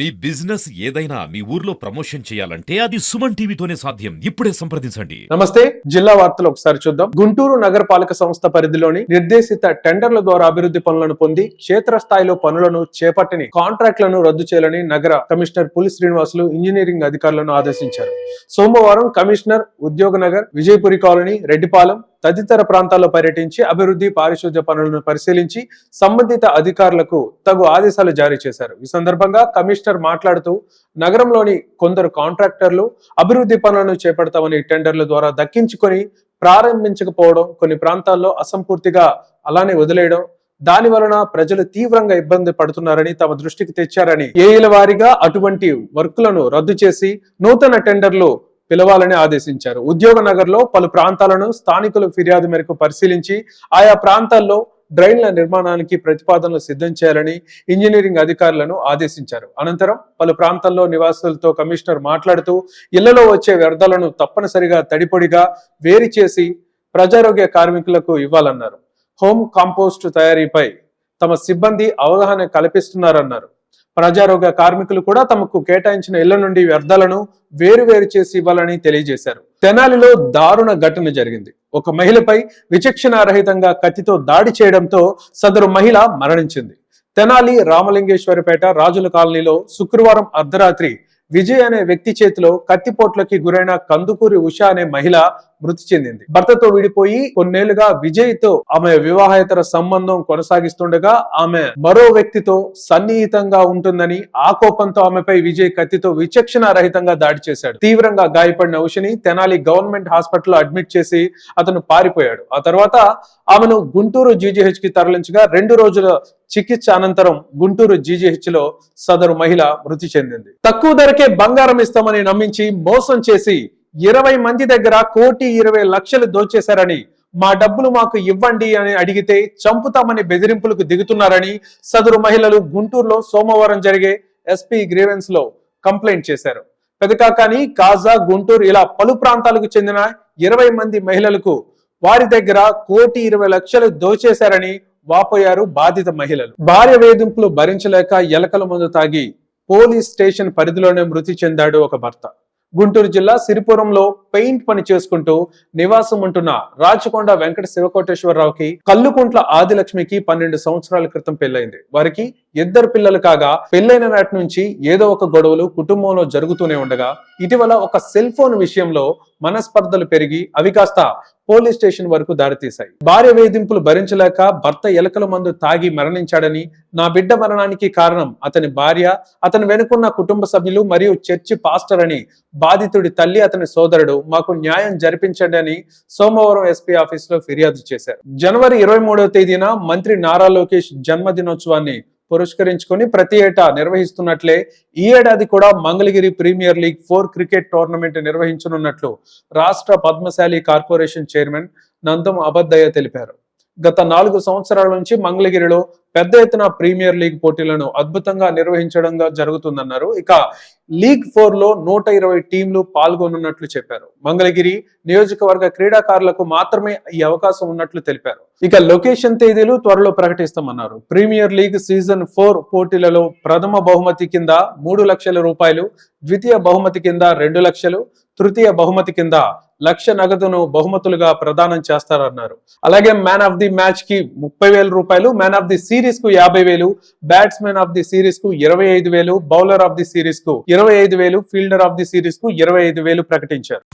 మీ business ఏదైనా మీ ఊర్లో promotion చేయాలంటే అది సుమన్ టీవీతోనే సాధ్యం. ఇప్పుడే సంప్రదించండి. నమస్తే జిల్లా వార్తలు ఒకసారి చూద్దాం. గుంటూరు నగరపాలక సంస్థ పరిధిలోని నిర్దేశిత టెండర్ల ద్వారా అభివృద్ధి పనులను పొంది క్షేత్రస్థాయిలో పనులను చేపట్టని కాంట్రాక్టులను రద్దు చేయాలని నగర కమిషనర్ పులి శ్రీనివాసులు ఇంజనీరింగ్ అధికారులను ఆదేశించారు. సోమవారం కమిషనర్ ఉద్యోగ నగర్ విజయపురి కాలనీ రెడ్డిపాలెం తదితర ప్రాంతాల్లో పర్యటించి అభివృద్ధి పారిశుద్ధ్య పనులను పరిశీలించి సంబంధిత అధికారులకు తగు ఆదేశాలు జారీ చేశారు. ఈ సందర్భంగా కమిషనర్ మాట్లాడుతూ నగరంలోని కొందరు కాంట్రాక్టర్లు అభివృద్ధి పనులను చేపడతామని టెండర్ల ద్వారా దక్కించుకొని ప్రారంభించకపోవడం కొన్ని ప్రాంతాల్లో అసంపూర్తిగా అలానే వదిలేయడం దాని వలన ప్రజలు తీవ్రంగా ఇబ్బంది పడుతున్నారని తమ దృష్టికి తెచ్చారని ఏఈల వారీగా అటువంటి వర్కులను రద్దు చేసి నూతన టెండర్లు పిలవాలని ఆదేశించారు. ఉద్యోగ నగర్లో పలు ప్రాంతాలను స్థానికుల ఫిర్యాదు మేరకు పరిశీలించి ఆయా ప్రాంతాల్లో డ్రైన్ల నిర్మాణానికి ప్రతిపాదనలు సిద్ధం చేయాలని ఇంజనీరింగ్ అధికారులను ఆదేశించారు. అనంతరం పలు ప్రాంతాల్లో నివాసులతో కమిషనర్ మాట్లాడుతూ ఇళ్ళలో వచ్చే వ్యర్థాలను తప్పనిసరిగా తడిపొడిగా వేరు చేసి ప్రజారోగ్య కార్మికులకు ఇవ్వాలన్నారు. హోమ్ కాంపోస్ట్ తయారీపై తమ సిబ్బంది అవగాహన కల్పిస్తున్నారన్నారు. ప్రజారోగ్య కార్మికులు కూడా తమకు కేటాయించిన ఇళ్ళ నుండి వ్యర్థాలను వేరు వేరు చేసి ఇవ్వాలని తెలియజేశారు. తెనాలిలో దారుణ ఘటన జరిగింది. ఒక మహిళపై విచక్షణారహితంగా కత్తితో దాడి చేయడంతో సదరు మహిళ మరణించింది. తెనాలి రామలింగేశ్వరిపేట రాజుల కాలనీలో శుక్రవారం అర్ధరాత్రి విజయ్ అనే వ్యక్తి చేతిలో కత్తిపోట్లకి గురైన కందుకూరి ఉష అనే మహిళ మృతి చెందింది. భర్తతో విడిపోయి కొన్నేళ్ళుగా విజయ్తో ఆమె వివాహేతర సంబంధం కొనసాగిస్తుండగా ఆమె మరో వ్యక్తితో సన్నిహితంగా ఉంటుందని ఆ కోపంతో ఆమెపై విజయ్ కత్తితో విచక్షణ రహితంగా దాడి చేశాడు. తీవ్రంగా గాయపడిన ఉషని తెనాలి గవర్నమెంట్ హాస్పిటల్లో అడ్మిట్ చేసి అతను పారిపోయాడు. ఆ తర్వాత ఆమెను గుంటూరు జీజీహెచ్కి తరలించగా రెండు రోజుల చికిత్స అనంతరం గుంటూరు జీజీహెచ్లో సదరు మహిళ మృతి చెందింది. తక్కువ ధరకే బంగారం ఇస్తామని నమ్మించి మోసం చేసి ఇరవై మంది దగ్గర కోటి ఇరవై లక్షలు దోచేశారని మా డబ్బులు మాకు ఇవ్వండి అని అడిగితే చంపుతామని బెదిరింపులకు దిగుతున్నారని సదరు మహిళలు గుంటూరులో సోమవారం జరిగే ఎస్పీ గ్రీవెన్స్లో కంప్లైంట్ చేశారు. పెదకాకాని కాజా గుంటూరు ఇలా పలు ప్రాంతాలకు చెందిన ఇరవై మంది మహిళలకు వారి దగ్గర కోటి ఇరవై లక్షలు దోచేశారని వాపోయారు బాధిత మహిళలు. భార్య వేధింపులు భరించలేక ఎలకల మందు తాగి పోలీస్ స్టేషన్ పరిధిలోనే మృతి చెందాడు ఒక భర్త. గుంటూరు జిల్లా సిరిపురంలో పెయింట్ పని చేసుకుంటూ నివాసం ఉంటున్న రాచకొండ వెంకట శివకోటేశ్వరరావుకి కల్లుకుంట్ల ఆదిలక్ష్మికి పన్నెండు సంవత్సరాల క్రితం పెళ్ళైంది వారికి ఇద్దరు పిల్లలు కాగా పెళ్ళైన నాటి నుంచి ఏదో ఒక గొడవలు కుటుంబంలో జరుగుతూనే ఉండగా ఇటీవల ఒక సెల్ ఫోన్ విషయంలో మనస్పర్ధలు పెరిగి అవి కాస్త పోలీస్ స్టేషన్ వరకు దారితీశాయి. భార్య వేధింపులు భరించలేక భర్త ఎలకల మందు తాగి మరణించాడని నా బిడ్డ మరణానికి కారణం అతని భార్య అతని వెనుకున్న కుటుంబ సభ్యులు మరియు చర్చి పాస్టర్ అని బాధితుడి తల్లి అతని సోదరుడు మాకు న్యాయం జరిపించండి అని సోమవారం ఎస్పీ ఆఫీస్లో ఫిర్యాదు చేశారు. జనవరి ఇరవై మూడవ తేదీన మంత్రి నారా లోకేష్ జన్మదినోత్సవాన్ని పురస్కరించుకొని ప్రతి ఏటా నిర్వహిస్తున్నట్లే ఈ ఏడాది కూడా Mangalagiri premier league four cricket tournament నిర్వహించనున్నట్లు రాష్ట్ర పద్మశాలి కార్పొరేషన్ చైర్మన్ నందం అబద్దయ్య తెలిపారు. గత నాలుగు సంవత్సరాల నుంచి మంగళగిరిలో పెద్ద ఎత్తున ప్రీమియర్ లీగ్ పోటీలను అద్భుతంగా నిర్వహించడంగా జరుగుతుందన్నారు. ఇక లీగ్ ఫోర్లో నూట ఇరవై టీంలు పాల్గొనున్నట్లు చెప్పారు. మంగళగిరి నియోజకవర్గ క్రీడాకారులకు మాత్రమే ఈ అవకాశం ఉన్నట్లు తెలిపారు. ఇక లొకేషన్ తేదీలు త్వరలో ప్రకటిస్తామన్నారు. ప్రీమియర్ లీగ్ సీజన్ ఫోర్ పోటీలలో ప్రథమ బహుమతి కింద మూడు లక్షల రూపాయలు ద్వితీయ బహుమతి కింద రెండు లక్షలు తృతీయ బహుమతి కింద లక్ష నగదును బహుమతులుగా ప్రదానం చేస్తారన్నారు. అలాగే మ్యాన్ ఆఫ్ ది మ్యాచ్కి ముప్పై వేల రూపాయలు మ్యాన్ ఆఫ్ ది సిరీస్కు యాభై వేలు బ్యాట్స్మెన్ ఆఫ్ ది సిరీస్కు ఇరవై ఐదు వేలు బౌలర్ ఆఫ్ ది సిరీస్కు ఇరవై ఐదు వేలు ఫీల్డర్ ఆఫ్ ది సిరీస్కు ఇరవై ఐదు వేలు ప్రకటించారు.